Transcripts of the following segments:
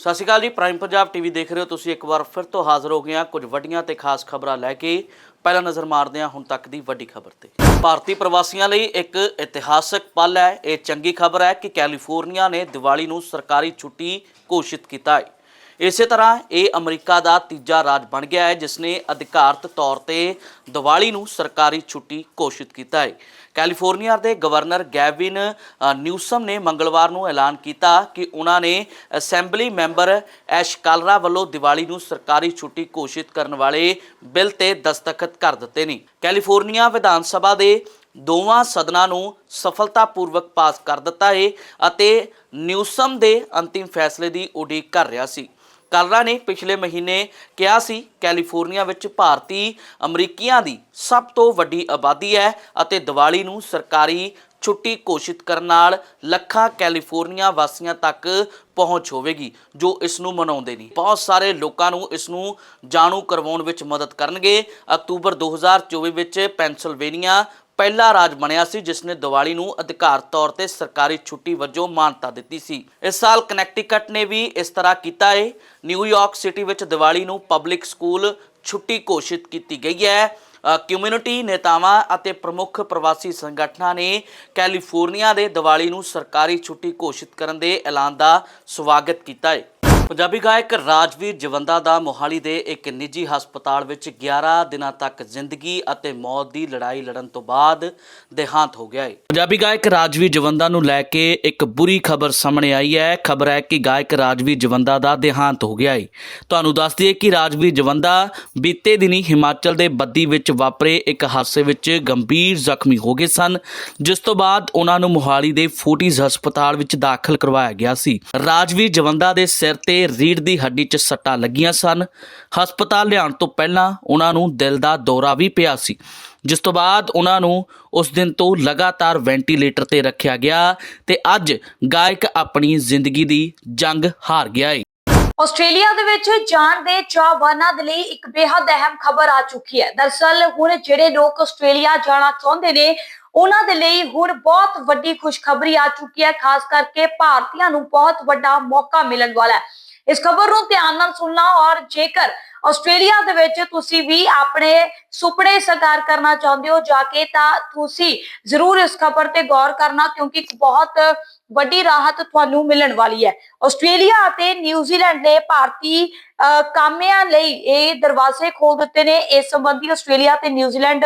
ਸਤਿ ਸ਼੍ਰੀ ਅਕਾਲ ਜੀ prime Punjab TV ਦੇਖ ਰਹੇ ਹੋ ਤੁਸੀਂ ਇੱਕ ਵਾਰ ਫਿਰ ਤੋਂ ਹਾਜ਼ਰ ਹੋ ਗਏ ਹਾਂ ਕੁਝ ਵੱਡੀਆਂ ਤੇ ਖਾਸ ਖਬਰਾਂ ਲੈ ਕੇ। ਪਹਿਲਾਂ ਨਜ਼ਰ ਮਾਰਦੇ ਹਾਂ ਹੁਣ ਤੱਕ ਦੀ ਵੱਡੀ ਖਬਰ ਤੇ। ਭਾਰਤੀ ਪ੍ਰਵਾਸੀਆਂ ਲਈ ਇੱਕ ਇਤਿਹਾਸਕ ਪਲ ਹੈ, ਇਹ ਚੰਗੀ ਖਬਰ ਹੈ ਕਿ ਕੈਲੀਫੋਰਨੀਆ ਨੇ ਦੀਵਾਲੀ ਨੂੰ ਸਰਕਾਰੀ ਛੁੱਟੀ ਘੋਸ਼ਿਤ ਕੀਤਾ ਹੈ। ਇਸੇ ਤਰ੍ਹਾਂ ਇਹ ਅਮਰੀਕਾ ਦਾ ਤੀਜਾ ਰਾਜ ਬਣ ਗਿਆ ਹੈ ਜਿਸ ਨੇ ਅਧਿਕਾਰਤ ਤੌਰ ਤੇ ਦੀਵਾਲੀ ਨੂੰ ਸਰਕਾਰੀ ਛੁੱਟੀ ਘੋਸ਼ਿਤ ਕੀਤਾ ਹੈ। ਕੈਲੀਫੋਰਨੀਆ ਦੇ ਗਵਰਨਰ ਗੈਵਿਨ ਅ, ਨਿਊਸਮ ਨੇ ਮੰਗਲਵਾਰ ਨੂੰ ਐਲਾਨ ਕੀਤਾ ਕਿ ਉਹਨਾਂ ਨੇ ਅਸੈਂਬਲੀ ਮੈਂਬਰ ਐਸ਼ ਕਾਲਰਾ ਵੱਲੋਂ ਦੀਵਾਲੀ ਨੂੰ ਸਰਕਾਰੀ ਛੁੱਟੀ ਘੋਸ਼ਿਤ ਕਰਨ ਵਾਲੇ ਬਿੱਲ ਤੇ ਦਸਤਖਤ ਕਰ ਦਿੱਤੇ ਨੇ। ਕੈਲੀਫੋਰਨੀਆ ਵਿਧਾਨ ਸਭਾ ਦੇ ਦੋਵਾਂ ਸਦਨਾਂ ਨੂੰ ਸਫਲਤਾਪੂਰਵਕ ਪਾਸ ਕਰ ਦਿੱਤਾ ਹੈ ਅਤੇ ਨਿਊਸਮ ਦੇ ਅੰਤਿਮ ਫੈਸਲੇ ਦੀ ਉਡੀਕ ਕਰ ਰਿਹਾ ਸੀ। ਕਾਲਰਾ ਨੇ ਪਿਛਲੇ ਮਹੀਨੇ ਕਿਹਾ ਸੀ, ਕੈਲੀਫੋਰਨੀਆ ਵਿੱਚ ਭਾਰਤੀ ਅਮਰੀਕੀਆਂ ਦੀ ਸਭ ਤੋਂ ਵੱਡੀ ਆਬਾਦੀ ਹੈ ਅਤੇ ਦੀਵਾਲੀ ਨੂੰ ਸਰਕਾਰੀ ਛੁੱਟੀ ਘੋਸ਼ਿਤ ਕਰਨ ਨਾਲ ਲੱਖਾਂ ਕੈਲੀਫੋਰਨੀਆ ਵਾਸੀਆਂ ਤੱਕ ਪਹੁੰਚ ਹੋਵੇਗੀ, ਜੋ ਇਸ ਨੂੰ ਮਨਾਉਂਦੇ ਨੇ। ਬਹੁਤ ਸਾਰੇ ਲੋਕਾਂ ਨੂੰ ਇਸ ਨੂੰ ਜਾਣੂ ਕਰਵਾਉਣ ਵਿੱਚ ਮਦਦ ਕਰਨਗੇ। ਅਕਤੂਬਰ 2024 ਵਿੱਚ ਪੈਨਸਿਲਵੇਨੀਆ ਪਹਿਲਾ ਰਾਜ ਬਣਿਆ ਸੀ ਜਿਸ ਨੇ ਦੀਵਾਲੀ ਨੂੰ ਅਧਿਕਾਰ ਤੌਰ ਤੇ ਸਰਕਾਰੀ ਛੁੱਟੀ ਵਜੋਂ ਮਾਨਤਾ ਦਿੱਤੀ ਸੀ। ਇਸ ਸਾਲ ਕਨੈਕਟੀਕਟ ਨੇ ਵੀ ਇਸ ਤਰ੍ਹਾਂ ਕੀਤਾ ਹੈ ਨਿਊਯਾਰਕ ਸਿਟੀ ਵਿੱਚ ਦੀਵਾਲੀ ਨੂੰ ਪਬਲਿਕ ਸਕੂਲ ਛੁੱਟੀ ਘੋਸ਼ਿਤ ਕੀਤੀ ਗਈ ਹੈ। ਕਮਿਊਨਿਟੀ ਨੇਤਾਵਾਂ ਅਤੇ ਪ੍ਰਮੁੱਖ ਪ੍ਰਵਾਸੀ ਸੰਗਠਨਾਂ ਨੇ ਕੈਲੀਫੋਰਨੀਆ ਦੇ ਦੀਵਾਲੀ ਨੂੰ ਸਰਕਾਰੀ ਛੁੱਟੀ ਘੋਸ਼ਿਤ ਕਰਨ ਦੇ ਐਲਾਨ ਦਾ ਸਵਾਗਤ ਕੀਤਾ ਹੈ ਪੰਜਾਬੀ ਗਾਇਕ ਰਾਜਵੀਰ ਜਵੰਦਾ ਦਾ ਮੋਹਾਲੀ ਦੇ ਇੱਕ ਨਿੱਜੀ ਹਸਪਤਾਲ ਵਿੱਚ 11 ਦਿਨਾਂ ਤੱਕ ਜ਼ਿੰਦਗੀ ਅਤੇ ਮੌਤ ਦੀ ਲੜਾਈ ਲੜਨ ਤੋਂ ਬਾਅਦ ਦੇਹਾਂਤ ਹੋ ਗਿਆ ਹੈ। ਪੰਜਾਬੀ ਗਾਇਕ ਰਾਜਵੀਰ ਜਵੰਦਾ ਨੂੰ ਲੈ ਕੇ ਇੱਕ ਬੁਰੀ ਖਬਰ ਸਾਹਮਣੇ ਆਈ ਹੈ। ਖਬਰ ਹੈ ਕਿ ਗਾਇਕ ਰਾਜਵੀਰ ਜਵੰਦਾ ਦਾ ਦੇਹਾਂਤ ਹੋ ਗਿਆ ਹੈ। ਤੁਹਾਨੂੰ ਦੱਸ ਦਈਏ ਕਿ ਰਾਜਵੀਰ ਜਵੰਦਾ ਬੀਤੇ ਦਿਨੀ ਹਿਮਾਚਲ ਦੇ ਬੱਦੀ ਵਿੱਚ ਵਾਪਰੇ ਇੱਕ ਹਾਦਸੇ ਵਿੱਚ ਗੰਭੀਰ ਜ਼ਖਮੀ ਹੋ ਗਏ ਸਨ, ਜਿਸ ਤੋਂ ਬਾਅਦ ਉਹਨਾਂ ਨੂੰ ਮੋਹਾਲੀ ਦੇ ਫੋਰਟਿਸ ਹਸਪਤਾਲ ਵਿੱਚ ਦਾਖਲ ਕਰਵਾਇਆ ਗਿਆ ਸੀ। ਰਾਜਵੀਰ ਜਵੰਦਾ ਦੇ ਸਿਰ ਤੇ ਰੀੜ ਦੀ ਹੱਡੀ 'ਚ ਸੱਟਾਂ ਲੱਗੀਆਂ ਸਨ। ਹਸਪਤਾਲ ਲਿਆਉਣ ਤੋਂ ਪਹਿਲਾਂ ਉਹਨਾਂ ਨੂੰ ਦਿਲ ਦਾ ਦੌਰਾ ਵੀ ਪਿਆ ਸੀ। ਜਿਸ ਤੋਂ ਬਾਅਦ ਉਹਨਾਂ ਨੂੰ ਉਸ ਦਿਨ ਤੋਂ ਲਗਾਤਾਰ ਵੈਂਟੀਲੇਟਰ ਤੇ ਰੱਖਿਆ ਗਿਆ ਤੇ ਅੱਜ ਗਾਇਕ ਆਪਣੀ ਜ਼ਿੰਦਗੀ ਦੀ ਜੰਗ ਹਾਰ ਗਿਆ ਹੈ ਆਸਟ੍ਰੇਲੀਆ ਦੇ ਵਿੱਚ ਜਾਣ ਦੇ ਚਾਹਵਾਨਾਂ ਦੇ ਲਈ ਇੱਕ ਬੇहद ਅਹਿਮ ਖਬਰ ਆ ਚੁੱਕੀ ਹੈ। ਦਰਅਸਲ ਹੁਣ ਜਿਹੜੇ ਲੋਕ ਆਸਟ੍ਰੇਲੀਆ ਜਾਣਾ ਚਾਹੁੰਦੇ ਨੇ, ਉਹਨਾਂ ਦੇ ਲਈ ਹੁਣ ਬਹੁਤ ਵੱਡੀ ਖੁਸ਼ਖਬਰੀ ਆ ਚੁੱਕੀ ਹੈ। ਖਾਸ ਕਰਕੇ ਭਾਰਤੀਆਂ ਨੂੰ ਬਹੁਤ ਵੱਡਾ ਮੌਕਾ ਮਿਲਣ ਵਾਲਾ ਹੈ। ਇਸ ਖਬਰ ਨੂੰ ਧਿਆਨ ਨਾਲ ਸੁਣਨਾ ਔਰ ਜੇਕਰ ਆਸਟ੍ਰੇਲੀਆ ਦੇ ਵਿੱਚ ਤੁਸੀਂ ਵੀ ਆਪਣੇ ਸੁਪਨੇ ਸਾਕਾਰ ਕਰਨਾ ਚਾਹੁੰਦੇ ਹੋ, ਜਾ ਕੇ ਤਾਂ ਤੁਸੀਂ ਜ਼ਰੂਰ ਇਸ ਖਬਰ ਤੇ ਗੌਰ ਕਰਨਾ ਕਿਉਂਕਿ ਇੱਕ ਬਹੁਤ ਵੱਡੀ ਰਾਹਤ ਤੁਹਾਨੂੰ ਮਿਲਣ ਵਾਲੀ ਹੈ। ਆਸਟ੍ਰੇਲੀਆ ਅਤੇ ਨਿਊਜ਼ੀਲੈਂਡ ਨੇ ਭਾਰਤੀ ਅਹ, ਕਾਮਿਆਂ ਲਈ ਇਹ ਦਰਵਾਜ਼ੇ ਖੋਲ ਦਿੱਤੇ ਨੇ। ਇਸ ਸੰਬੰਧੀ ਆਸਟ੍ਰੇਲੀਆ ਤੇ ਨਿਊਜ਼ੀਲੈਂਡ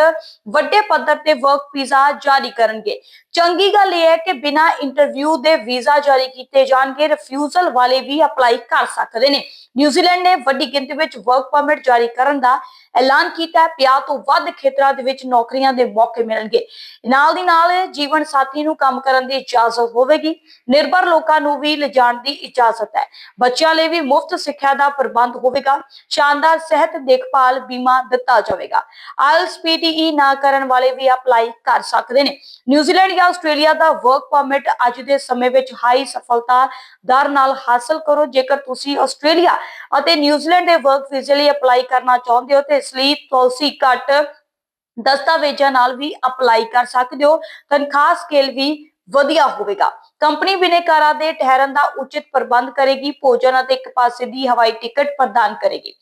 ਵੱਡੇ ਪੱਧਰ ਤੇ ਵਰਕ ਵੀਜ਼ਾ ਜਾਰੀ ਕਰਨਗੇ। ਚੰਗੀ ਗੱਲ ਇਹ ਹੈ ਕਿ ਬਿਨਾਂ ਇੰਟਰਵਿਊ ਦੇ ਵੀਜ਼ਾ ਜਾਰੀ ਕੀਤੇ ਜਾਣਗੇ ਰਿਫਿਊਜ਼ਲ ਵਾਲੇ ਵੀ ਅਪਲਾਈ ਕਰ ਸਕਦੇ ਨੇ। ਨਿਊਜ਼ੀਲੈਂਡ ਨੇ ਵੱਡੀ ਗਿਣਤੀ ਵਿੱਚ ਵਰਕ ਪਰਮਿਟ ਜਾਰੀ ਕਰਨ ਦਾ ਐਲਾਨ ਕੀਤਾ ਹੈ। 50 ਤੋਂ ਵੱਧ ਖੇਤਰਾਂ ਦੇ ਵਿੱਚ ਨੌਕਰੀਆਂ ਦੇ ਮੌਕੇ ਮਿਲਣਗੇ। ਨਾਲ ਦੀ ਨਾਲ ਜੀਵਨ ਸਾਥੀ ਨੂੰ ਕੰਮ ਕਰਨ ਦੀ ਇਜਾਜ਼ਤ ਹੋਵੇਗੀ। ਨਿਰਭਰ ਲੋਕਾਂ ਨੂੰ ਵੀ ਲਿਜਾਣ ਦੀ ਇਜਾਜ਼ਤ ਹੈ। ਬੱਚਿਆਂ ਲਈ ਵੀ ਮੁਫਤ ਸਿੱਖਿਆ ਦਾ ਪ੍ਰਬੰਧ ਹੋਵੇਗਾ। ਸ਼ਾਨਦਾਰ ਸਿਹਤ ਦੇਖਭਾਲ ਬੀਮਾ ਦਿੱਤਾ ਜਾਵੇਗਾ। ਆਇਲਸ ਪੀਟੀਈ ਨਾ ਕਰਨ ਵਾਲੇ ਵੀ ਅਪਲਾਈ ਕਰ ਸਕਦੇ ਨੇ। ਨਿਊਜ਼ੀਲੈਂਡ ਜਾਂ ਆਸਟ੍ਰੇਲੀਆ ਦਾ ਵਰਕ ਪਰਮਿਟ ਅੱਜ ਦੇ ਸਮੇਂ ਵਿੱਚ ਹਾਈ ਸਫਲਤਾ ਦਰ ਨਾਲ ਹਾਸਲ ਕਰੋ। ਜੇਕਰ ਤੁਸੀਂ ਆਸਟ੍ਰੇਲੀਆ ਅਤੇ ਨਿਊਜ਼ੀਲੈਂਡ ਦੇ ਵਰਕ ਵੀਜ਼ੇ ਲਈ ਅਪਲਾਈ ਕਰਨਾ ਚਾਹੁੰਦੇ ਹੋ, ਤੇ ਇਸ ਲਈ ਤੁਸੀਂ ਘੱਟ ਦਸਤਾਵੇਜ਼ਾਂ ਨਾਲ ਵੀ ਅਪਲਾਈ ਕਰ ਸਕਦੇ ਹੋ। ਤਨਖਾਹ ਸਕੇਲ ਵੀ ਵਧੀਆ ਹੋਵੇਗਾ। ਕੰਪਨੀ ਬਿਨੇਕਾਰਾਂ ਦੇ ਠਹਿਰਨ ਦਾ ਉਚਿਤ ਪ੍ਰਬੰਧ ਕਰੇਗੀ, ਭੋਜਨ ਅਤੇ ਇੱਕ ਪਾਸੇ ਦੀ ਹਵਾਈ ਟਿਕਟ ਪ੍ਰਦਾਨ ਕਰੇਗੀ।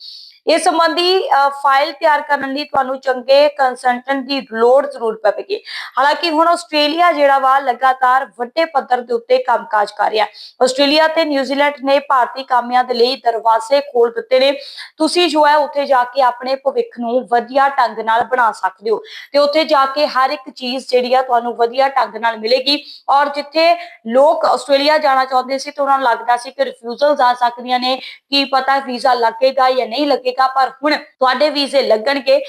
ਇਸ ਸੰਬੰਧੀ ਅ, ਫਾਈਲ ਤਿਆਰ ਕਰਨ ਲਈ ਤੁਹਾਨੂੰ ਚੰਗੇ ਕੰਸਲਟੈਂਟ ਦੀ ਲੋੜ ਜ਼ਰੂਰ ਪਵੇਗੀ। ਹਾਲਾਂਕਿ ਹੁਣ ਆਸਟ੍ਰੇਲੀਆ ਜਿਹੜਾ ਵਾ ਲਗਾਤਾਰ ਵੱਡੇ ਪੱਧਰ ਦੇ ਉੱਤੇ ਕੰਮਕਾਜ ਕਰ ਰਿਹਾ। ਆਸਟ੍ਰੇਲੀਆ ਤੇ ਨਿਊਜ਼ੀਲੈਂਡ ਨੇ ਭਾਰਤੀ ਕਾਮਿਆਂ ਦੇ ਲਈ ਦਰਵਾਜ਼ੇ ਖੋਲ ਦਿੱਤੇ ਨੇ। ਤੁਸੀਂ ਜੋ ਹੈ ਉੱਥੇ ਜਾ ਕੇ ਆਪਣੇ ਭਵਿੱਖ ਨੂੰ ਵਧੀਆ ਢੰਗ ਨਾਲ ਬਣਾ ਸਕਦੇ ਹੋ ਤੇ ਉੱਥੇ ਜਾ ਕੇ ਹਰ ਇੱਕ ਚੀਜ਼ ਜਿਹੜੀ ਆ ਤੁਹਾਨੂੰ ਵਧੀਆ ਢੰਗ ਨਾਲ ਮਿਲੇਗੀ। ਔਰ ਜਿੱਥੇ ਲੋਕ ਆਸਟ੍ਰੇਲੀਆ ਜਾਣਾ ਚਾਹੁੰਦੇ ਸੀ ਤੇ ਉਹਨਾਂ ਨੂੰ ਲੱਗਦਾ ਸੀ ਕਿ ਰਿਫਿਊਜ਼ਲਸ ਆ ਸਕਦੀਆਂ ਨੇ ਕੀ ਪਤਾ ਵੀਜ਼ਾ ਲੱਗੇਗਾ ਜਾਂ ਨਹੀਂ ਲੱਗੇਗਾ। ਪਰ ਹੁਣ ਤੁਹਾਡੇ ਵੀਜ਼ੇ ਲੱਗਣਗੇ।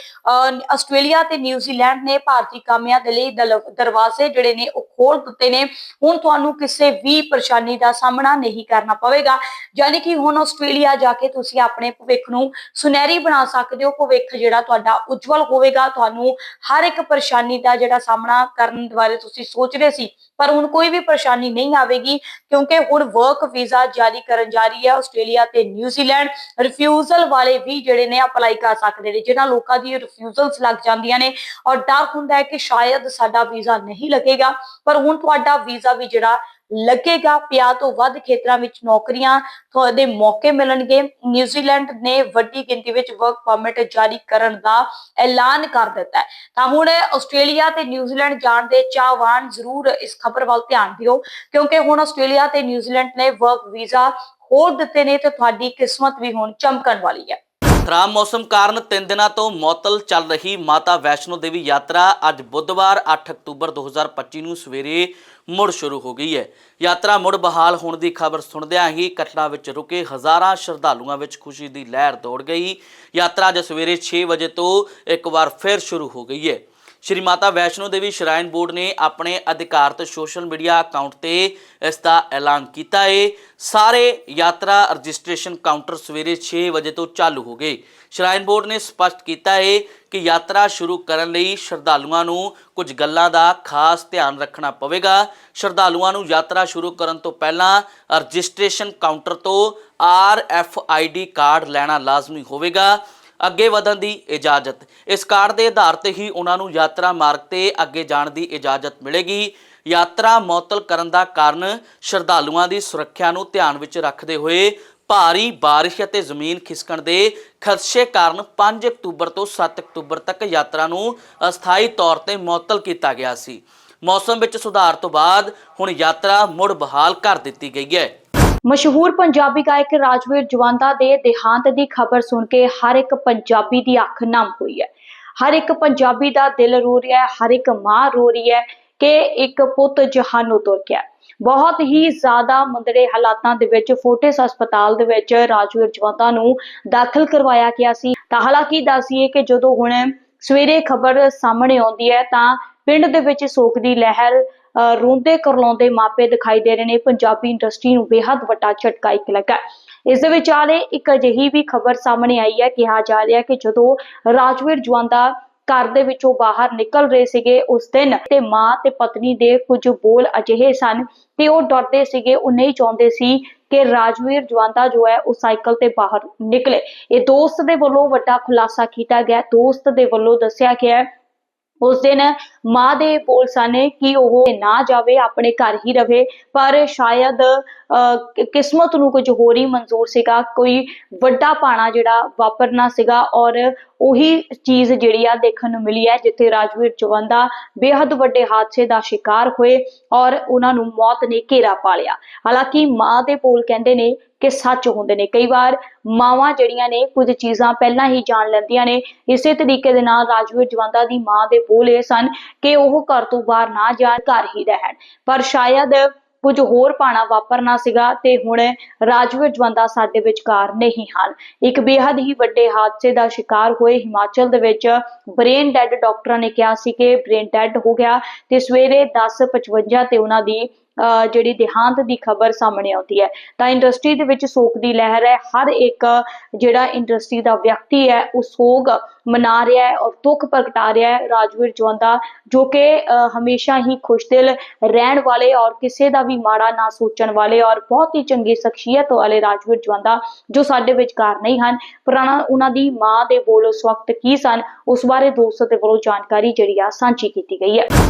ਆਸਟ੍ਰੇਲੀਆ ਤੇ ਨਿਊਜ਼ੀਲੈਂਡ ਨੇ ਭਾਰਤੀ ਕਾਮਿਆਂ ਦੇ ਲਈ ਦਰਵਾਜ਼ੇ ਜਿਹੜੇ ਨੇ ਉਹ ਖੋਲ ਦਿੱਤੇ ਨੇ। ਹੁਣ ਤੁਹਾਨੂੰ ਕਿਸੇ ਵੀ ਪਰੇਸ਼ਾਨੀ ਦਾ ਸਾਹਮਣਾ ਨਹੀਂ ਕਰਨਾ ਪਵੇਗਾ। ਯਾਨੀ ਕਿ ਹੁਣ ਆਸਟ੍ਰੇਲੀਆ ਜਾ ਕੇ ਤੁਸੀਂ ਆਪਣੇ ਭਵਿੱਖ ਨੂੰ ਸੁਨਹਿਰੀ ਬਣਾ ਸਕਦੇ ਹੋ। ਭਵਿੱਖ ਜਿਹੜਾ ਤੁਹਾਡਾ ਉਜਵਲ ਹੋਵੇਗਾ। ਤੁਹਾਨੂੰ ਹਰ ਇੱਕ ਪਰੇਸ਼ਾਨੀ ਦਾ ਜਿਹੜਾ ਸਾਹਮਣਾ ਕਰਨ ਬਾਰੇ ਤੁਸੀਂ ਸੋਚ ਰਹੇ ਸੀ। ਪਰ ਹੁਣ ਕੋਈ ਵੀ ਪਰੇਸ਼ਾਨੀ ਨਹੀਂ ਆਵੇਗੀ, ਕਿਉਂਕਿ ਹੁਣ ਵਰਕ ਵੀਜ਼ਾ ਜਾਰੀ ਕਰਨ ਜਾ ਰਹੀ ਹੈ ਆਸਟ੍ਰੇਲੀਆ ਤੇ ਨਿਊਜ਼ੀਲੈਂਡ। ਰਿਫਿਊਜ਼ਲ ਵਾਲੇ ਵੀ ਹੀ ਜਿਹੜੇ ਨੇ ਅਪਲਾਈ ਕਰ ਸਕਦੇ ਨੇ ਜਿਨ੍ਹਾਂ ਲੋਕਾਂ ਦੀ ਰਿਫਿਊਜ਼ਲਸ ਲੱਗ ਜਾਂਦੀਆਂ ਨੇ ਔਰ ਡਰ ਹੁੰਦਾ ਹੈ ਕਿ ਸ਼ਾਇਦ ਸਾਡਾ ਵੀਜ਼ਾ ਨਹੀਂ ਲੱਗੇਗਾ। ਪਰ ਹੁਣ ਤੁਹਾਡਾ ਵੀਜ਼ਾ ਵੀ ਜਿਹੜਾ ਲੱਗੇਗਾ ਪਿਆ ਤੋਂ ਵੱਧ ਖੇਤਰਾਂ ਵਿੱਚ ਨੌਕਰੀਆਂ ਤੁਹਾਡੇ ਮੌਕੇ ਮਿਲਣਗੇ। ਨਿਊਜ਼ੀਲੈਂਡ ਨੇ ਵੱਡੀ ਗਿਣਤੀ ਵਿੱਚ ਵਰਕ ਪਰਮਿਟ ਜਾਰੀ ਕਰਨ ਦਾ ਐਲਾਨ ਕਰ ਦਿੱਤਾ ਹੈ। ਤਾਂ ਹੁਣ ਆਸਟ੍ਰੇਲੀਆ ਤੇ ਨਿਊਜ਼ੀਲੈਂਡ ਜਾਣ ਦੇ ਚਾਹਵਾਨ ਜ਼ਰੂਰ ਇਸ ਖਬਰ ਵੱਲ ਧਿਆਨ ਦਿਓ, ਕਿਉਂਕਿ ਹੁਣ ਆਸਟ੍ਰੇਲੀਆ ਤੇ ਨਿਊਜ਼ੀਲੈਂਡ ਨੇ ਵਰਕ ਵੀਜ਼ਾ ਹੋਰ ਦਿੱਤੇ ਨੇ ਤੇ ਤੁਹਾਡੀ ਕਿਸਮਤ ਵੀ ਹੁਣ ਚਮਕਣ ਵਾਲੀ ਹੈ। ਖਰਾਬ ਮੌਸਮ ਕਾਰਨ 3 ਦਿਨਾਂ ਤੋਂ ਮੁਅੱਤਲ ਚੱਲ ਰਹੀ ਮਾਤਾ ਵੈਸ਼ਨੋ ਦੇਵੀ ਯਾਤਰਾ ਅੱਜ ਬੁੱਧਵਾਰ 8 ਅਕਤੂਬਰ 2025 ਨੂੰ ਸਵੇਰੇ ਮੁੜ ਸ਼ੁਰੂ ਹੋ ਗਈ ਹੈ। ਯਾਤਰਾ ਮੁੜ ਬਹਾਲ ਹੋਣ ਦੀ ਖਬਰ ਸੁਣਦਿਆਂ ਹੀ ਕਟੜਾ ਵਿੱਚ ਰੁਕੇ ਹਜ਼ਾਰਾਂ ਸ਼ਰਧਾਲੂਆਂ ਵਿੱਚ ਖੁਸ਼ੀ ਦੀ ਲਹਿਰ ਦੌੜ ਗਈ। ਯਾਤਰਾ ਅੱਜ ਸਵੇਰੇ 6 ਵਜੇ ਤੋਂ ਇੱਕ ਵਾਰ ਫਿਰ ਸ਼ੁਰੂ ਹੋ ਗਈ ਹੈ। ਸ਼੍ਰੀ ਮਾਤਾ ਵੈਸ਼ਨੋ ਦੇਵੀ ਸ਼ਰਾਈਨ ਬੋਰਡ ਨੇ ਆਪਣੇ ਅਧਿਕਾਰਤ ਸੋਸ਼ਲ ਮੀਡੀਆ ਅਕਾਊਂਟ ਤੇ ਇਸ ਦਾ ਐਲਾਨ ਕੀਤਾ ਹੈ ਸਾਰੇ ਯਾਤਰਾ ਰਜਿਸਟ੍ਰੇਸ਼ਨ ਕਾਊਂਟਰ ਸਵੇਰੇ 6 ਵਜੇ ਤੋਂ ਚਾਲੂ ਹੋ ਗਏ। ਸ਼ਰਾਈਨ ਬੋਰਡ ਨੇ ਸਪਸ਼ਟ ਕੀਤਾ ਹੈ ਕਿ ਯਾਤਰਾ ਸ਼ੁਰੂ ਕਰਨ ਲਈ ਸ਼ਰਧਾਲੂਆਂ ਨੂੰ ਕੁਝ ਗੱਲਾਂ ਦਾ ਖਾਸ ਧਿਆਨ ਰੱਖਣਾ ਪਵੇਗਾ। ਸ਼ਰਧਾਲੂਆਂ ਨੂੰ ਯਾਤਰਾ ਸ਼ੁਰੂ ਕਰਨ ਤੋਂ ਪਹਿਲਾਂ ਰਜਿਸਟ੍ਰੇਸ਼ਨ ਕਾਊਂਟਰ ਤੋਂ R F I D card ਲੈਣਾ ਲਾਜ਼ਮੀ ਹੋਵੇਗਾ। ਅੱਗੇ ਵਧਣ ਦੀ ਇਜਾਜ਼ਤ। ਇਸ ਕਾਰਡ ਦੇ ਆਧਾਰ ਤੇ ਹੀ ਉਹਨਾਂ ਨੂੰ ਯਾਤਰਾ ਮਾਰਗ ਤੇ ਅੱਗੇ ਜਾਣ ਦੀ ਇਜਾਜ਼ਤ ਮਿਲੇਗੀ। ਯਾਤਰਾ ਮੁਅੱਤਲ ਕਰਨ ਦਾ ਕਾਰਨ ਸ਼ਰਧਾਲੂਆਂ ਦੀ ਸੁਰੱਖਿਆ ਨੂੰ ਧਿਆਨ ਵਿੱਚ ਰੱਖਦੇ ਹੋਏ ਭਾਰੀ ਬਾਰਿਸ਼ ਅਤੇ ਜ਼ਮੀਨ ਖਿਸਕਣ ਦੇ ਖਦਸ਼ੇ ਕਾਰਨ 5 ਅਕਤੂਬਰ ਤੋਂ 7 ਅਕਤੂਬਰ ਤੱਕ ਯਾਤਰਾ ਨੂੰ ਅਸਥਾਈ ਤੌਰ ਤੇ ਮੁਅੱਤਲ ਕੀਤਾ ਗਿਆ ਸੀ। ਮੌਸਮ ਵਿੱਚ ਸੁਧਾਰ ਤੋਂ ਬਾਅਦ ਹੁਣ ਯਾਤਰਾ ਮੁੜ ਬਹਾਲ ਕਰ ਦਿੱਤੀ ਗਈ ਹੈ। ਮਸ਼ਹੂਰ ਪੰਜਾਬੀ ਗਾਇਕ ਰਾਜਵੀਰ ਜਵੰਦਾ ਦੇ ਦੇਹਾਂਤ ਦੀ ਖਬਰ ਸੁਣ ਕੇ ਹਰ ਇੱਕ ਪੰਜਾਬੀ ਦੀ ਅੱਖ ਨਮ ਹੋਈ ਹੈ। ਹਰ ਇੱਕ ਪੰਜਾਬੀ ਦਾ ਦਿਲ ਰੋ ਰਿਹਾ ਹੈ, ਹਰ ਇੱਕ ਮਾਂ ਰੋ ਰਹੀ ਹੈ ਕਿ ਇੱਕ ਪੁੱਤ ਜਹਾਨੋਂ ਤੁਰ ਗਿਆ ਬਹੁਤ ਹੀ ਜ਼ਿਆਦਾ ਮੰਦੜੇ ਹਾਲਾਤਾਂ ਦੇ ਵਿੱਚ ਫੋਟਿਸ ਹਸਪਤਾਲ ਦੇ ਵਿੱਚ ਰਾਜਵੀਰ ਜਵੰਦਾ ਨੂੰ ਦਾਖਲ ਕਰਵਾਇਆ ਗਿਆ ਸੀ। ਤਾਂ ਹਾਲਾਂਕਿ ਦੱਸੀਏ ਕਿ ਜਦੋਂ ਹੁਣ ਸਵੇਰੇ ਖਬਰ ਸਾਹਮਣੇ ਆਉਂਦੀ ਹੈ ਤਾਂ ਪਿੰਡ ਦੇ ਵਿੱਚ ਸੋਗ ਦੀ ਲਹਿਰ ਰੋਂਦੇ ਕਰਲਾਉਂਦੇ ਮਾਪੇ ਦਿਖਾਈ ਦੇ ਰਹੇ ਨੇ, ਪੰਜਾਬੀ ਇੰਡਸਟਰੀ ਨੂੰ ਬੇਹੱਦ ਵੱਡਾ ਝਟਕਾ ਇੱਕ ਲੱਗਾ ਹੈ। ਇਸ ਦੇ ਵਿਚਾਲੇ ਇੱਕ ਅਜਿਹੀ ਵੀ ਖਬਰ ਸਾਹਮਣੇ ਆਈ ਹੈ, ਕਿਹਾ ਜਾ ਰਿਹਾ ਕਿ ਜਦੋਂ ਰਾਜਵੀਰ ਜਵੰਦਾ ਘਰ ਦੇ ਵਿੱਚੋਂ ਬਾਹਰ ਨਿਕਲ ਰਹੇ ਸੀਗੇ ਉਸ ਦਿਨ, ਤੇ ਮਾਂ ਤੇ ਪਤਨੀ ਦੇ ਕੁਝ ਬੋਲ ਅਜਿਹੇ ਸਨ ਤੇ ਉਹ ਡਰਦੇ ਸੀਗੇ ਉਹ ਨਹੀਂ ਚਾਹੁੰਦੇ ਸੀ ਕਿ ਰਾਜਵੀਰ ਜਵੰਦਾ ਜੋ ਹੈ, ਉਹ ਸਾਈਕਲ ਤੇ ਬਾਹਰ ਨਿਕਲੇ ਇਹ ਦੋਸਤ ਦੇ ਵੱਲੋਂ ਵੱਡਾ ਖੁਲਾਸਾ ਕੀਤਾ ਗਿਆ ਦੋਸਤ ਦੇ ਵੱਲੋਂ ਦੱਸਿਆ ਗਿਆ ਉਸ ਦਿਨ ਮਾਂ ਦੇ ਬੋਲ ਸਨ ਕਿ ਉਹ ਨਾ ਜਾਵੇ, ਆਪਣੇ ਘਰ ਹੀ ਰਵੇ। ਪਰ ਸ਼ਾਇਦ ਕਿਸਮਤ ਨੂੰ ਕੁਝ ਹੋਰ ਹੀ ਮਨਜ਼ੂਰ ਸੀਗਾ। ਕੋਈ ਵੱਡਾ ਪਾਣਾ ਜਿਹੜਾ ਵਾਪਰਨਾ ਸੀਗਾ ਔਰ ਉਹੀ ਚੀਜ਼ ਜਿਹੜੀ ਆ ਦੇਖਣ ਨੂੰ ਮਿਲੀ ਹੈ, ਜਿੱਥੇ ਰਾਜਵੀਰ ਚਵੰਦਾ ਬੇहद ਵੱਡੇ ਹਾਦਸੇ ਦਾ ਸ਼ਿਕਾਰ ਹੋਏ ਔਰ ਉਹਨਾਂ ਨੂੰ ਮੌਤ ਨੇ ਘੇਰਾ ਪਾ ਲਿਆ। ਹਾਲਾਂਕਿ ਮਾਂ ਦੇ ਬੋਲ ਕਹਿੰਦੇ ਨੇ ਕਿ ਸੱਚ ਹੁੰਦੇ ਨੇ। ਕਈ ਵਾਰ ਮਾਵਾਂ ਜਿਹੜੀਆਂ ਨੇ ਕੁਝ ਚੀਜ਼ਾਂ ਪਹਿਲਾਂ ਹੀ ਜਾਣ ਲੈਂਦੀਆਂ ਨੇ। ਇਸੇ ਤਰੀਕੇ ਦੇ ਨਾਲ ਰਾਜਵੀਰ ਜਵੰਦਾ ਦੀ ਮਾਂ ਦੇ ਬੋਲ ਇਹ ਸਨ ਕਿ ਉਹ ਘਰ ਤੋਂ ਬਾਹਰ ਨਾ ਜਾਣ, ਘਰ ਹੀ ਰਹਿਣ। ਪਰ ਸ਼ਾਇਦ ਕੁਝ ਹੋਰ ਪਾਣਾ ਵਾਪਰਨਾ ਸੀਗਾ ਤੇ ਹੁਣ ਰਾਜਵੀਰ ਜਵੰਦਾ ਸਾਡੇ ਵਿਚਕਾਰ ਨਹੀਂ ਹਨ। ਇੱਕ ਬੇहद ਹੀ ਵੱਡੇ ਹਾਦਸੇ ਦਾ ਸ਼ਿਕਾਰ ਹੋਏ ਹਿਮਾਚਲ ਦੇ ਵਿੱਚ ਬ੍ਰੇਨ ਡੈਡ ਡਾਕਟਰਾਂ ਨੇ ਕਿਹਾ ਸੀ ਕਿ ਬ੍ਰੇਨ ਡੈਡ ਹੋ ਗਿਆ ਤੇ ਸਵੇਰੇ 10:55 ਤੇ ਉਹਨਾਂ ਦੀ ਜਿਹੜੀ ਦੇਹਾਂਤ ਦੀ ਖਬਰ ਸਾਹਮਣੇ ਆਉਂਦੀ ਹੈ। ਤਾਂ ਇੰਡਸਟਰੀ ਦੇ ਵਿੱਚ ਸੋਗ ਦੀ ਲਹਿਰ ਹੈ। ਹਰ ਇੱਕ ਜਿਹੜਾ ਇੰਡਸਟਰੀ ਦਾ ਵਿਅਕਤੀ ਹੈ, ਉਹ ਸੋਗ ਮਨਾ ਰਿਹਾ ਹੈ ਔਰ ਦੁੱਖ ਪ੍ਰਗਟਾ ਰਿਹਾ ਹੈ। ਰਾਜਵੀਰ ਜਵੰਦਾ, ਜੋ ਕਿ ਹਮੇਸ਼ਾ ਹੀ ਖੁਸ਼ਦਿਲ ਰਹਿਣ ਵਾਲੇ ਔਰ ਕਿਸੇ ਦਾ ਵੀ ਮਾੜਾ ਨਾ ਸੋਚਣ ਵਾਲੇ ਔਰ ਬਹੁਤ ਹੀ ਚੰਗੀ ਸ਼ਖਸੀਅਤ ਵਾਲੇ ਰਾਜਵੀਰ ਜਵੰਦਾ, ਜੋ ਸਾਡੇ ਵਿਚਕਾਰ ਨਹੀਂ ਹਨ। ਪੁਰਾਣਾ ਉਹਨਾਂ ਦੀ ਮਾਂ ਦੇ ਬੋਲ ਉਸ ਵਕਤ ਕੀ ਸਨ? ਉਸ ਬਾਰੇ ਦੋਸਤ ਦੇ ਵੱਲੋਂ ਜਾਣਕਾਰੀ ਜਿਹੜੀ ਆ ਸਾਂਝੀ ਕੀਤੀ ਗਈ ਹੈ।